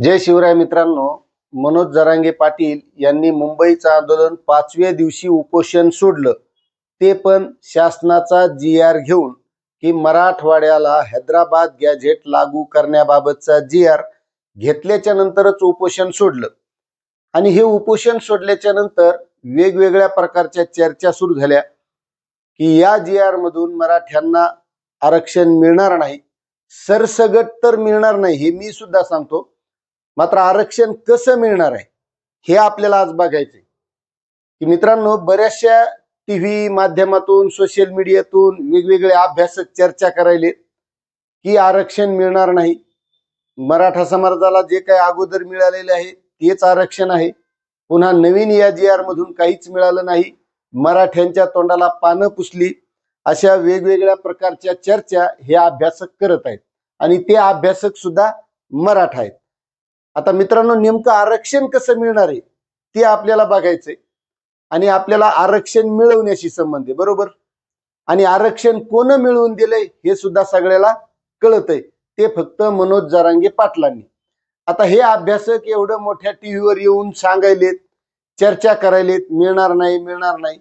जय शिवराय मित्रांनो मनोज जरांगे पाटील यांनी मुंबईचं आंदोलन पाचव्या दिवशी उपोषण सोडलं. ते पण शासनाचा जी आर घेऊन की मराठवाड्याला हैदराबाद गॅझेट लागू करण्याबाबतचा जी आर घेतल्याच्या नंतरच उपोषण सोडलं. आणि हे उपोषण सोडल्याच्या नंतर वेगवेगळ्या प्रकारच्या चर्चा सुरू झाल्या की या जी आर मधून मराठ्यांना आरक्षण मिळणार नाही. सरसगट तर मिळणार नाही हे मी सुद्धा सांगतो. मात्र आरक्षण कसं मिळणार आहे हे आपल्याला आज बघायचंय. की मित्रांनो बऱ्याचशा टीव्ही माध्यमातून सोशल मीडियातून वेगवेगळे अभ्यासक चर्चा करायले की आरक्षण मिळणार नाही. मराठा समाजाला जे काही अगोदर मिळालेले आहे तेच आरक्षण आहे. पुन्हा नवीन या जी आर मधून काहीच मिळालं नाही. मराठ्यांच्या तोंडाला पानं पुसली. अशा वेगवेगळ्या प्रकारच्या चर्चा हे अभ्यासक करत आहेत. आणि ते अभ्यासक सुद्धा मराठा आहेत. आता मित्रांनो नेमकं आरक्षण कसं मिळणार आहे ते आपल्याला बघायचंय. आणि आपल्याला आरक्षण मिळवण्याशी संबंध आहे बरोबर? आणि आरक्षण कोण मिळवून दिलंय हे सुद्धा सगळ्याला कळत आहे ते फक्त मनोज जरांगे पाटलांनी. आता हे अभ्यासक एवढं मोठ्या टीव्हीवर येऊन सांगायलेत चर्चा करायलेत मिळणार नाही मिळणार नाही.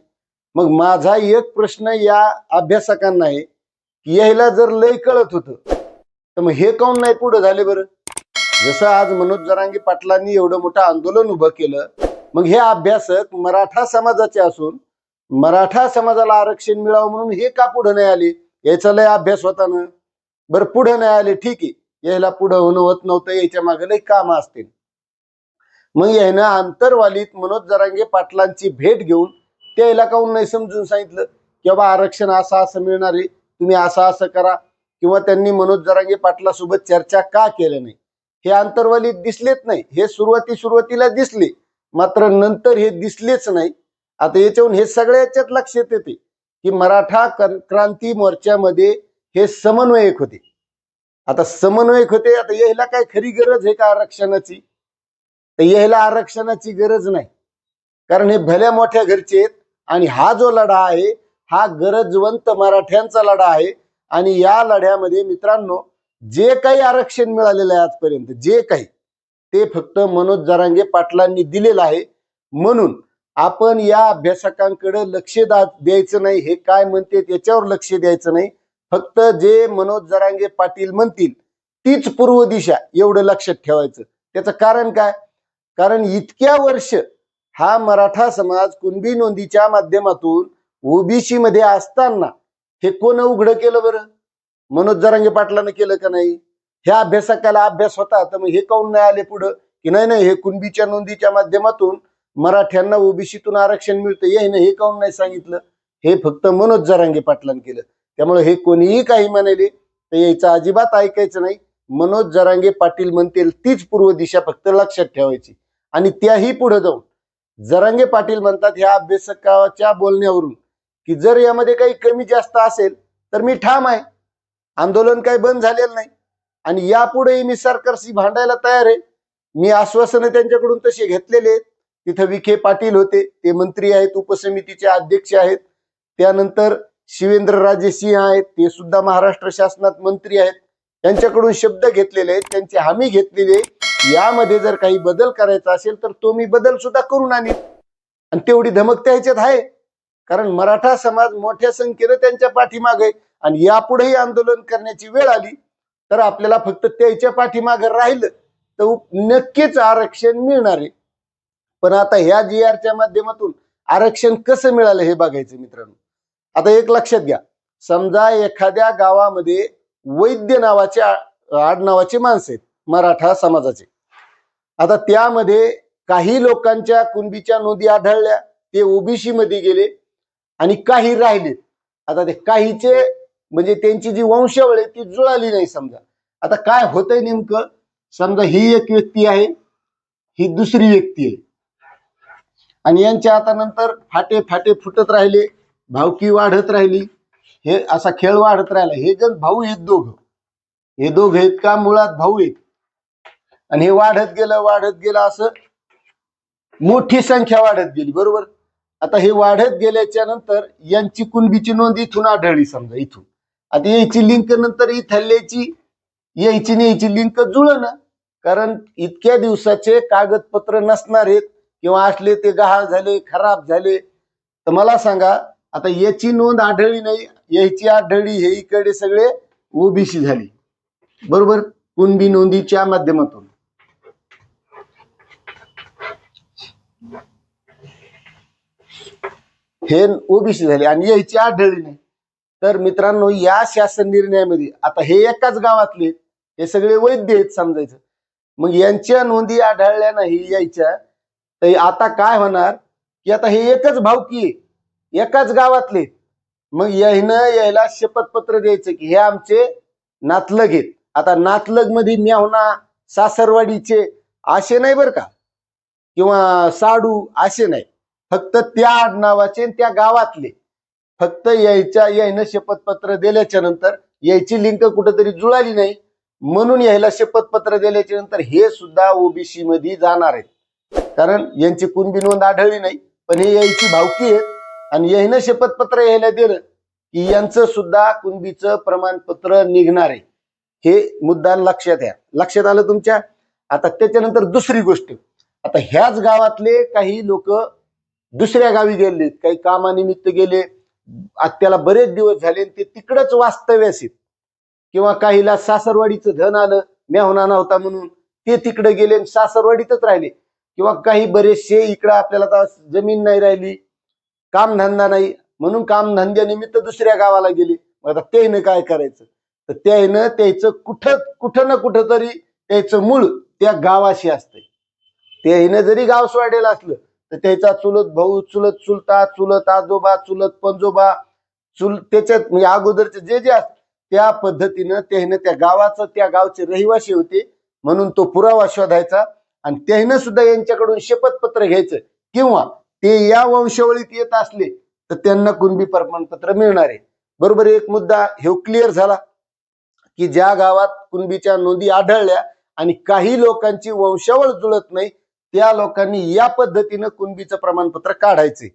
मग माझा एक प्रश्न या अभ्यासकांना आहे की यायला जर लय कळत होतं तर मग हे काऊन नाही पुढं झाले बरं? जसं आज मनोज जरांगे पाटलांनी एवढं मोठं आंदोलन उभं केलं मग हे अभ्यासक मराठा समाजाचे असून मराठा समाजाला आरक्षण मिळावं म्हणून हे का पुढे नाही आले? याचा लय अभ्यास होता ना. बरं पुढे नाही आले ठीक आहे. यायला पुढं होणं होत नव्हतं याच्या मागे लय काम असतील. मग यानं आंतरवालीत मनोज जरांगे पाटलांची भेट घेऊन त्याला काहून नाही समजून सांगितलं? की बाबा आरक्षण असं असं मिळणार आहे तुम्ही असं असं करा. किंवा त्यांनी मनोज जरांगे पाटलासोबत चर्चा का केलं नाही? हे आंतरवालीत दिसलेच नाही. हे सुरुवाती सुरुवातीला दिसले. मात्र नंतर हे दिसलेच नाही. आता याच्याहून हे सगळ्याच्यात लक्षात येते की मराठा क्रांती मोर्चामध्ये हे समन्वयक होते. आता समन्वयक होते आता यायला काय खरी गरज आहे का आरक्षणाची? तर यायला आरक्षणाची गरज नाही. कारण हे भल्या मोठ्या घरचे आहेत आणि हा जो लढा आहे हा गरजवंत मराठ्यांचा लढा आहे. आणि या लढ्यामध्ये मित्रांनो जे काही आरक्षण मिळालेलं आहे आजपर्यंत जे काही ते फक्त मनोज जरांगे पाटलांनी दिलेलं आहे. म्हणून आपण या अभ्यासकांकडे लक्ष दा- द्यायचं नाही हे काय म्हणते त्याच्यावर लक्ष द्यायचं नाही. फक्त जे मनोज जरांगे पाटील म्हणतील तीच पूर्व दिशा एवढं लक्षात ठेवायचं. त्याचं कारण काय? कारण इतक्या वर्ष हा मराठा समाज कुणबी नोंदीच्या माध्यमातून ओबीसी मध्ये असताना हे कोण उघडं केलं बरं? मनोज जरांगे पाटलानं केलं का नाही? ह्या अभ्यासकाला अभ्यास होता तर मग हे काऊन नाही आले पुढं? की नाही नाही हे कुणबीच्या नोंदीच्या माध्यमातून मराठ्यांना ओबीसीतून आरक्षण मिळतं हे हे काऊन नाही सांगितलं? हे फक्त मनोज जरांगे पाटलानं केलं. त्यामुळे हे कोणीही काही म्हणाले तर यायचं अजिबात ऐकायचं नाही. मनोज जरांगे पाटील म्हणतील तीच पूर्व दिशा फक्त लक्षात ठेवायची. आणि त्याही पुढे जाऊन जरांगे पाटील म्हणतात ह्या अभ्यासकाच्या बोलण्यावरून की जर यामध्ये काही कमी जास्त असेल तर मी ठाम आहे. आंदोलन काही बंद झालेलं नाही. आणि यापुढेही मी सरकारशी भांडायला तयार आहे. मी आश्वासनं त्यांच्याकडून तसे घेतलेले आहेत. तिथं विखे पाटील होते ते मंत्री आहेत उपसमितीचे अध्यक्ष आहेत. त्यानंतर शिवेंद्रराजे सिंह आहेत ते सुद्धा महाराष्ट्र शासनात मंत्री आहेत. त्यांच्याकडून शब्द घेतलेले आहेत त्यांची हमी घेतलेली आहे. यामध्ये जर काही बदल करायचा असेल तर तो मी बदल सुद्धा करून आणीन. आणि तेवढी धमक त्या ह्याच्यात आहे. कारण मराठा समाज मोठ्या संख्येनं त्यांच्या पाठीमागे आहे. आणि यापुढेही आंदोलन करण्याची वेळ आली तर आपल्याला फक्त त्याच्या पाठीमागे राहिलं तर नक्कीच आरक्षण मिळणार आहे. पण आता ह्या जी आरच्या माध्यमातून आरक्षण कसं मिळालं हे बघायचं मित्रांनो. आता एक लक्षात घ्या. समजा एखाद्या गावामध्ये वैद्य नावाचे आडनावाचे माणसं आहेत मराठा समाजाचे. आता त्यामध्ये काही लोकांच्या कुणबीच्या नोंदी आढळल्या ते ओबीसी मध्ये गेले आणि काही राहिले. आता ते काहीचे म्हणजे त्यांची जी वंशावळ आहे ती जुळाली नाही समजा. आता काय होतंय नेमकं? समजा ही एक व्यक्ती आहे ही दुसरी व्यक्ती आहे. आणि यांच्या आता नंतर फाटे फाटे फुटत राहिले भावकी वाढत राहिली हे असा खेळ वाढत राहिला. हे जण भाऊ आहेत दोघं. हे दोघ आहेत का? मुळात भाऊ आहेत. आणि हे वाढत गेलं वाढत गेलं असं मोठी संख्या वाढत गेली बरोबर? आता हे वाढत गेल्याच्यानंतर यांची कुणबीची नोंद इथून आढळली समजा इथून. आता यायची लिंक नंतर इथल्याची यायची आणि यायची लिंक जुळना कारण इतक्या दिवसाचे कागदपत्र नसणार आहेत. किंवा असले ते गहाळ झाले खराब झाले. तर मला सांगा आता याची नोंद आढळली नाही. याची आढळली हे इकडे सगळे ओबीसी झाली. बरोबर? कुणबी नोंदीच्या माध्यमातून. हे ओबीसी झाले आणि याची आढळली नाही. तर मित्रांनो या शासन निर्णयामध्ये आता हे एकाच गावातले हे सगळे वैद्य आहेत समजायचं. मग यांच्या नोंदी आढळल्या नाही यायच्या. तर आता काय होणार? की आता हे एकच भावकी आहे. एकाच गावातले. मग यायनं यायला शपथपत्र द्यायचं की हे आमचे नातलग आहेत. आता नातलगमध्ये म्यावना सासरवाडीचे असे नाही बरं का? किंवा साडू असे नाही. फक्त त्या आडनावाचे त्या गावातले. फक्त यायच्या यायनं शपथपत्र दिल्याच्या नंतर यायची लिंक कुठेतरी जुळाली नाही. म्हणून यायला शपथपत्र दिल्याच्या नंतर हे सुद्धा ओबीसी मध्ये जाणार आहेत. कारण यांची कुणबी नोंद आढळली नाही पण हे यायची भावकी आहेत. आणि यायनं शपथपत्र यायला दिलं की यांचं सुद्धा कुणबीचं प्रमाणपत्र निघणार आहे. हे मुद्दा लक्षात घ्या लक्षात आलं तुमच्या? आता त्याच्यानंतर दुसरी गोष्ट. आता ह्याच गावातले काही लोक दुसऱ्या गावी गेलेत काही कामानिमित्त गेले आत्याला बरेच दिवस झाले ते तिकडच वास्तव्यास किंवा काहीला सासरवाडीचं धन आलं मेहना नव्हता म्हणून ते तिकडे गेले आणि सासरवाडीतच राहिले. किंवा काही बरेचसे इकडं आपल्याला जमीन नाही राहिली कामधंदा नाही म्हणून कामधंद्यानिमित्त दुसऱ्या गावाला गेले. आता त्यानं काय करायचं? तर त्यानं त्याचं कुठं कुठं ना कुठं तरी त्याचं मूळ त्या गावाशी असतंय. त्यानं जरी गाव सोडेल असलं तर त्याचा चुलत भाऊ चुलत चुलता चुलत आजोबा चुलत पंजोबा चुल त्याच्यात म्हणजे अगोदरचे जे जे असत त्या पद्धतीनं त्याने त्या गावाचं त्या गावचे रहिवासी होते. म्हणून तो पुरावा शोधायचा आणि त्यानं सुद्धा यांच्याकडून शपथपत्र घ्यायचं. किंवा ते या वंशावळीत येत असले तर त्यांना कुणबी प्रमाणपत्र मिळणार आहे. बरोबर एक मुद्दा हे क्लिअर झाला की ज्या गावात कुणबीच्या नोंदी आढळल्या आणि काही लोकांची वंशावळ जुळत नाही त्या लोकांनी या पद्धतीनं कुणबीचं प्रमाणपत्र काढायचे.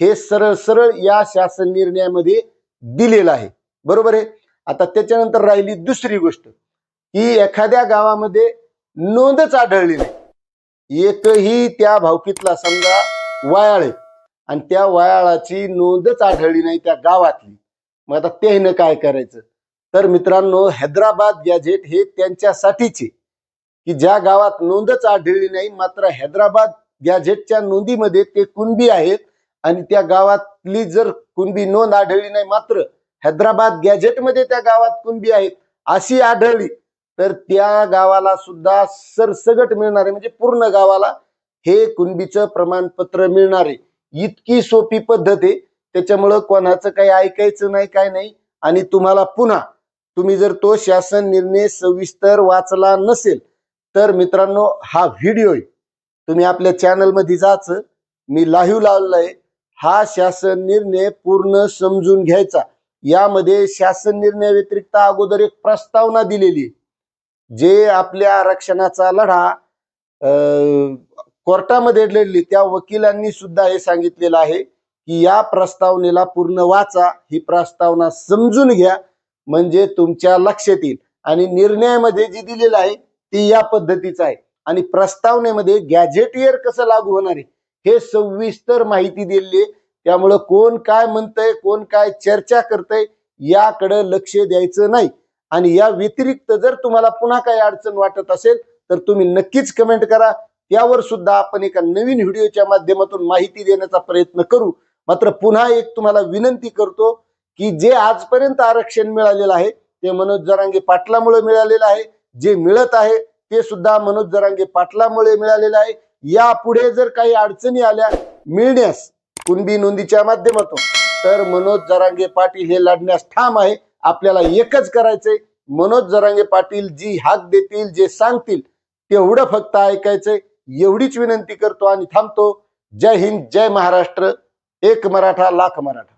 हे सरळ सरळ या शासन निर्णयामध्ये दिलेलं आहे. बरोबर आहे? आता त्याच्यानंतर राहिली दुसरी गोष्ट की एखाद्या गावामध्ये नोंदच आढळली नाही. एकही त्या भावकीतला समजा वायाळ आहे आणि त्या वायाळाची नोंदच आढळली नाही त्या गावातली. मग आता त्यानं काय करायचं? तर मित्रांनो हैदराबाद गॅझेट हे त्यांच्यासाठीचे की ज्या गावात नोंदच आढळली नाही मात्र हैदराबाद गॅझेटच्या नोंदीमध्ये ते कुणबी आहेत आणि त्या गावातली जर कुणबी नोंद आढळली नाही मात्र हैदराबाद गॅझेटमध्ये त्या गावात कुणबी आहेत अशी आढळली तर त्या गावाला सुद्धा सरसगट मिळणार आहे म्हणजे पूर्ण गावाला हे कुणबीचं प्रमाणपत्र मिळणार. आहे इतकी सोपी पद्धत आहे. त्याच्यामुळं कोणाचं काही ऐकायचं नाही काय नाही. आणि तुम्हाला पुन्हा तुम्ही जर तो शासन निर्णय सविस्तर वाचला नसेल तर मित्रांनो हा व्हिडिओ आहे तुम्ही आपल्या चॅनलमध्ये जायचं मी लाईव्ह लावलेला हा शासन निर्णय पूर्ण समजून घ्यायचा. यामध्ये शासन निर्णय व्यतिरिक्त अगोदर एक प्रस्तावना दिलेली. जे आपल्या आरक्षणाचा लढा अं, कोर्टामध्ये लढली त्या वकिलांनी सुद्धा हे सांगितलेलं आहे की या प्रस्तावनेला पूर्ण वाचा. ही प्रस्तावना समजून घ्या. म्हणजे तुमच्या लक्षात येईल. आणि निर्णयामध्ये जे दिलेलं आहे ते या पद्धतीचं आहे. आणि प्रस्तावनेमध्ये गॅझेटियर कसं लागू होणार आहे हे सविस्तर माहिती दिलेली आहे. त्यामुळं कोण काय म्हणतंय कोण काय चर्चा करतंय याकडे लक्ष द्यायचं नाही. आणि या व्यतिरिक्त जर तुम्हाला पुन्हा काही अडचण वाटत असेल तर तुम्ही नक्कीच कमेंट करा. त्यावर सुद्धा आपण एका नवीन व्हिडिओच्या माध्यमातून माहिती देण्याचा प्रयत्न करू. मात्र पुन्हा एक तुम्हाला विनंती करतो की जे आजपर्यंत आरक्षण मिळालेलं आहे ते मनोज जरांगे पाटलामुळे मिळालेलं आहे. जे मिळत आहे ते सुद्धा मनोज जरांगे पाटलामुळे मिळालेलं आहे. यापुढे जर काही अडचणी आल्या मिळण्यास कुणबी नोंदीच्या माध्यमातून तर मनोज जरांगे पाटील हे लढण्यास ठाम आहे. आपल्याला एकच करायचंय मनोज जरांगे पाटील जी हाक देतील जे सांगतील तेवढं फक्त ऐकायचंय. एवढीच विनंती करतो आणि थांबतो. जय हिंद जय महाराष्ट्र. एक मराठा लाख मराठा.